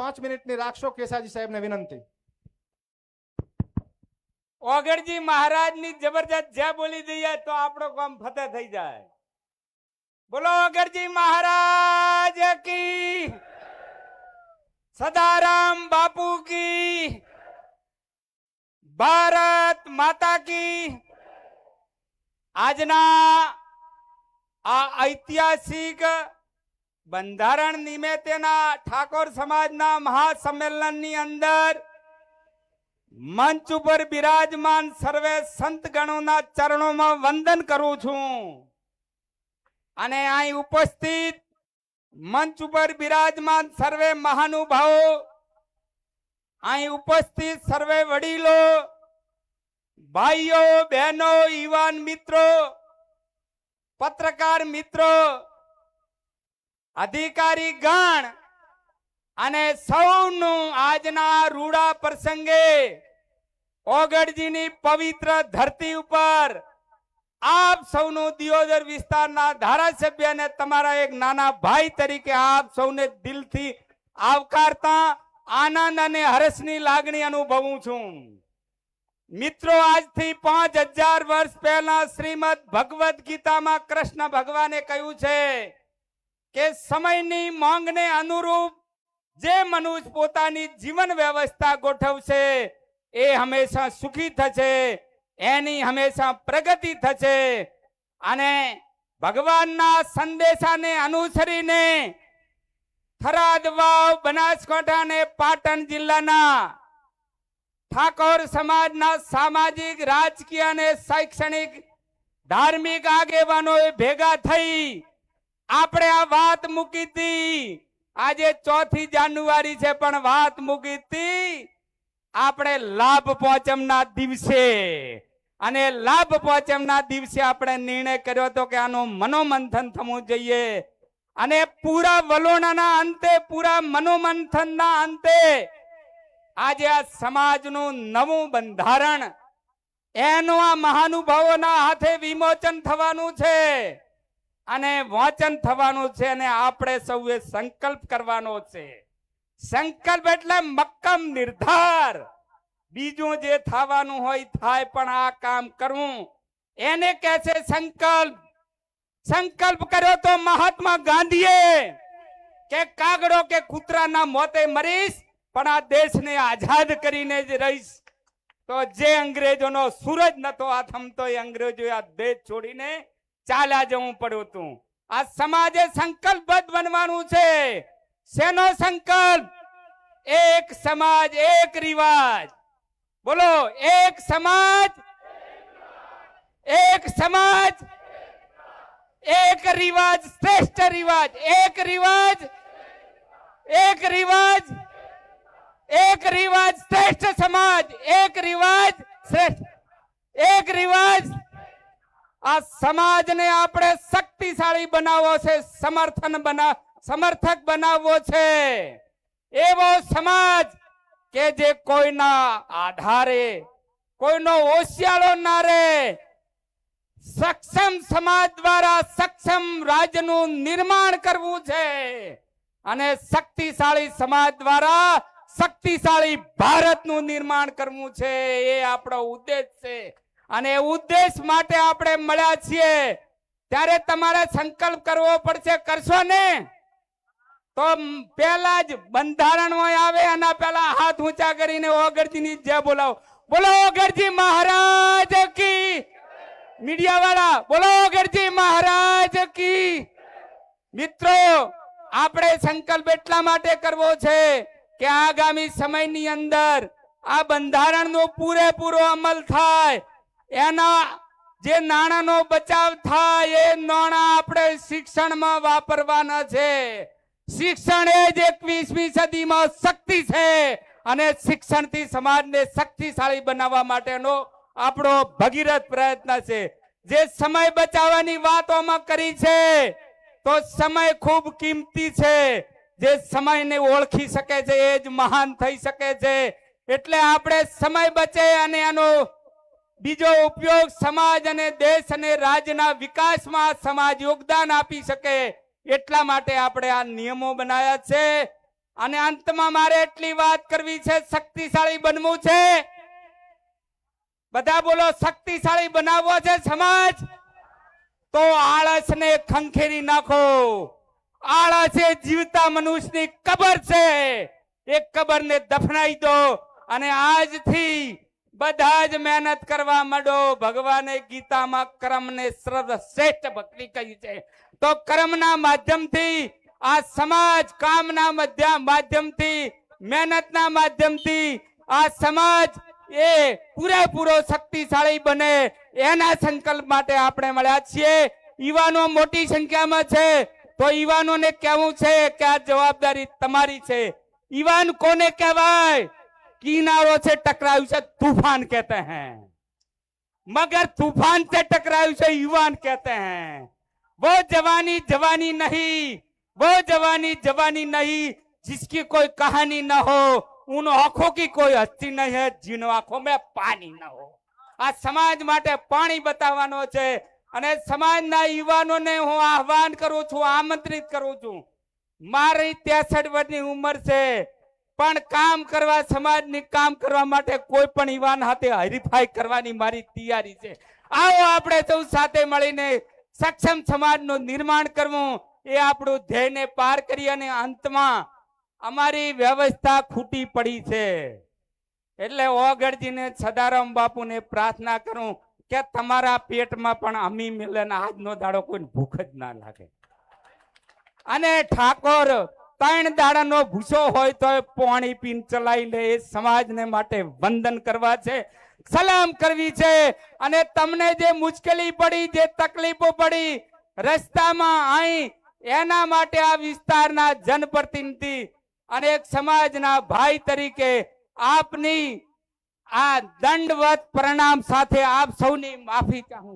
પાંચ મિનિટની રાખશો કેસાજી સાહેબને વિનંતી. ઓગણજી મહારાજની જબરજસ્ત જે બોલી દઈએ તો આપણો કામ ફતે થઈ જાય. બોલો ઓગણજી મહારાજ કી. સદારામ બાપુ કી. ભારત માતા કી. આજના આ ઐતિહાસિક બંધારણ નિમિત્તેના ઠાકોર સમાજના મહાસંમેલનની અંદર મંચ ઉપર બિરાજમાન સર્વે સંત ગણોના ચરણોમાં વંદન કરું છું. અને અહીં ઉપસ્થિત મંચ ઉપર બિરાજમાન સર્વે મહાનુભાવો, અહીં ઉપસ્થિત સર્વે વડીલો, ભાઈઓ, બહેનો, યુવાન મિત્રો, પત્રકાર મિત્રો અધિકારી ગણ અને સૌનું આજના રૂડા પ્રસંગે ઓગળજીની પવિત્ર ધરતી ઉપર આપ સૌનું દિયોદર વિસ્તારના ધારાસભ્ય અને તમારા એક નાના ભાઈ તરીકે આપ સૌને દિલથી આવકારતા આનંદ અને હર્ષની લાગણી અનુભવું છું. મિત્રો, આજથી પાંચ હજાર વર્ષ પહેલા શ્રીમદ ભગવદ ગીતામાં કૃષ્ણ ભગવાને કહ્યું છે કે સમયની માંગને અનુરૂપ જે મનુષ્ય પોતાની જીવન વ્યવસ્થા ગોઠવશે, એ હંમેશા સુખી થશે, એની હંમેશા પ્રગતિ થશે. અને ભગવાનના સંદેશાને અનુસરીને થરાદ વાવ બનાસકાંઠા અને પાટણ જિલ્લાના ઠાકોર સમાજના સામાજિક, રાજકીય અને શૈક્ષણિક, ધાર્મિક આગેવાનોએ ભેગા થઈ આપણે આ વાત મૂકી હતી આજે ચોથી જાન્યુઆરી છે, પણ વાત મૂકી હતી આપણે લાભ પોચમના દિવસે. અને લાભ પોચમના દિવસે આપણે નિર્ણય કર્યો હતો કે આનું મનોમંથન થવું જોઈએ. અને પૂરા વલોણાના અંતે, પૂરા મનોમંથનના અંતે આજે આ સમાજનું નવું બંધારણ, એનું આ મહાનુભાવોના હાથે વિમોચન થવાનું છે. અને વાંચન થવાનું છે અને આપણે સૌએ સંકલ્પ કરવાનો છે. સંકલ્પ એટલે મક્કમ નિર્ધાર. બીજું જે થવાનું હોય થાય પણ આ કામ કરવું. એને કહે છે સંકલ્પ. સંકલ્પ કર્યો તો મહાત્મા ગાંધીએ કે કાગડો કે કૂતરાના મોતે મરીશ, પણ આ દેશને આઝાદ કરીને જ રહીશ. તો જે અંગ્રેજોનો સૂરજ નતો થમતો એ અંગ્રેજોએ આ દેશ છોડીને ચાલ્યા જવું પડ્યું હતું આ સમાજે સંકલ્પબદ્ધ બનવાનું છે. શેનો સંકલ્પ? એક સમાજ, એક રિવાજ. બોલો, એક સમાજ? એક સમાજ? એક રિવાજ, શ્રેષ્ઠ રિવાજ. એક રિવાજ? એક રિવાજ? એક રિવાજ, શ્રેષ્ઠ સમાજ. એક રિવાજ? શ્રેષ્ઠ. એક રિવાજ? આ સમાજને આપણે શક્તિશાળી બનાવવો છે, સમર્થન બના, સમર્થક બનાવવો છે. એવો સમાજ કે જે કોઈના આધારે, કોઈનો ઓશિયાળો ના રે સક્ષમ સમાજ દ્વારા સક્ષમ રાજ્યનું નિર્માણ કરવું છે. અને શક્તિશાળી સમાજ દ્વારા શક્તિશાળી ભારતનું નિર્માણ કરવું છે. એ આપણો ઉદ્દેશ છે. અને ઉદ્દેશ માટે આપણે મળ્યા છીએ. ત્યારે તમારે સંકલ્પ કરવો પડશે, કરશો ને? તો પેલા જ બંધારણ આવે, એના પેલા હાથ ઊંચા કરીને ઓગરજીની જય બોલાવો. બોલો ઓગરજી મહારાજ કી મીડિયા વાળા બોલો ઓગરજી મહારાજ કી મિત્રો, આપણે સંકલ્પ એટલા માટે કરવો છે કે આગામી સમયની અંદર આ બંધારણનો પૂરેપૂરો અમલ થાય. એના જે નાણાંનો બચાવ થાય, એ નાણાં આપણે શિક્ષણમાં વાપરવાના છે. શિક્ષણ એ જ એકવીસમી સદીમાં શક્તિ છે અને શિક્ષણથી સમાજને શક્તિશાળી બનાવવા માટેનો આપણો ભગીરથ પ્રયત્ન છે. જે સમય બચાવવાની વાતોમાં કરી છે, તો સમય ખૂબ કિંમતી છે. જે સમયને ઓળખી શકે છે, એ જ મહાન થઈ શકે છે. એટલે આપણે સમય બચે અને એનો બીજો ઉપયોગ સમાજ અને દેશ અને રાજ્યના વિકાસમાં સમાજ યોગદાન આપી શકે એટલા માટે આપણે આ નિયમો બનાવ્યા છે. અને અંતમાં મારે એટલી વાત કરવી છે, શક્તિશાળી બનવું છે. બધા બોલો, શક્તિશાળી બનાવવો છે સમાજ? તો આળસને ખંખેરી નાખો. આળસ એ જીવતા મનુષ્યની કબર છે. એ કબરને દફનાઈ દો. અને આજથી બધા જ મહેનત કરવા માંડો. ભગવાને ગીતામાં કર્મને સર્વશ્રેષ્ઠ ભક્તિ કહી છે. તો કર્મના માધ્યમથી, આ સમાજ કામના મધ્ય, માધ્યમથી, મહેનતના માધ્યમથી, આ સમાજ એ પૂરેપૂરો શક્તિશાળી બને એના સંકલ્પ માટે આપણે મળ્યા છીએ. યુવાનો મોટી સંખ્યામાં છે. તો યુવાનોને કહેવું છે કે આ જવાબદારી તમારી છે. યુવાન કોને કહેવાય? કિનારો से टकरायु से तूफान कहते हैं मगर तूफान से टकरायु से युवान कहते हैं वो जवानी जवानी नहीं वो जवानी जवानी नहीं जिसकी कोई कहानी न हो उन आंखों की कोई हस्ती नहीं है जिन आंखों में पानी न हो આ સમાજ માટે પાણી બતાવવાનો છે અને સમાજના યુવાનોને હું આહવાન કરું છું આમંત્રિત કરું છું મારી ત્રેસઠ વર્ષની ઉંમર છે પણ કામ કરવા, સમાજની કામ કરવા માટે કોઈ પણ યુવાન હાથે હરીફાઈ કરવાની મારી તૈયારી છે. આવો આપણે સૌ સાથે મળીને સક્ષમ સમાજનું નિર્માણ કરવું, એ આપણું ધ્યેયને પાર કરી અને અંતમાં અમારી વ્યવસ્થા ખૂટી પડી છે. એટલે ઓગળજીને સદારામ બાપુને પ્રાર્થના કરું કે તમારા પેટમાં પણ અમી મિલન આજનો દાડો કોઈ ભૂખ જ ના લાગે. અને ઠાકોર ત્રણ દાડાનો ભૂસો હોય તો પાણી પીન ચલાવી લે. એ સમાજને માટે વંદન કરવા છે. સલામ કરવી છે. અને તમને જે મુશ્કેલી પડી, જે તકલીફો પડી, રસ્તામાં અહીં એના માટે આ વિસ્તારના જનપ્રતિનિધિ અને એક સમાજના ભાઈ તરીકે આપની આ દંડવત પ્રણામ સાથે આપ સૌની માફી ચાહું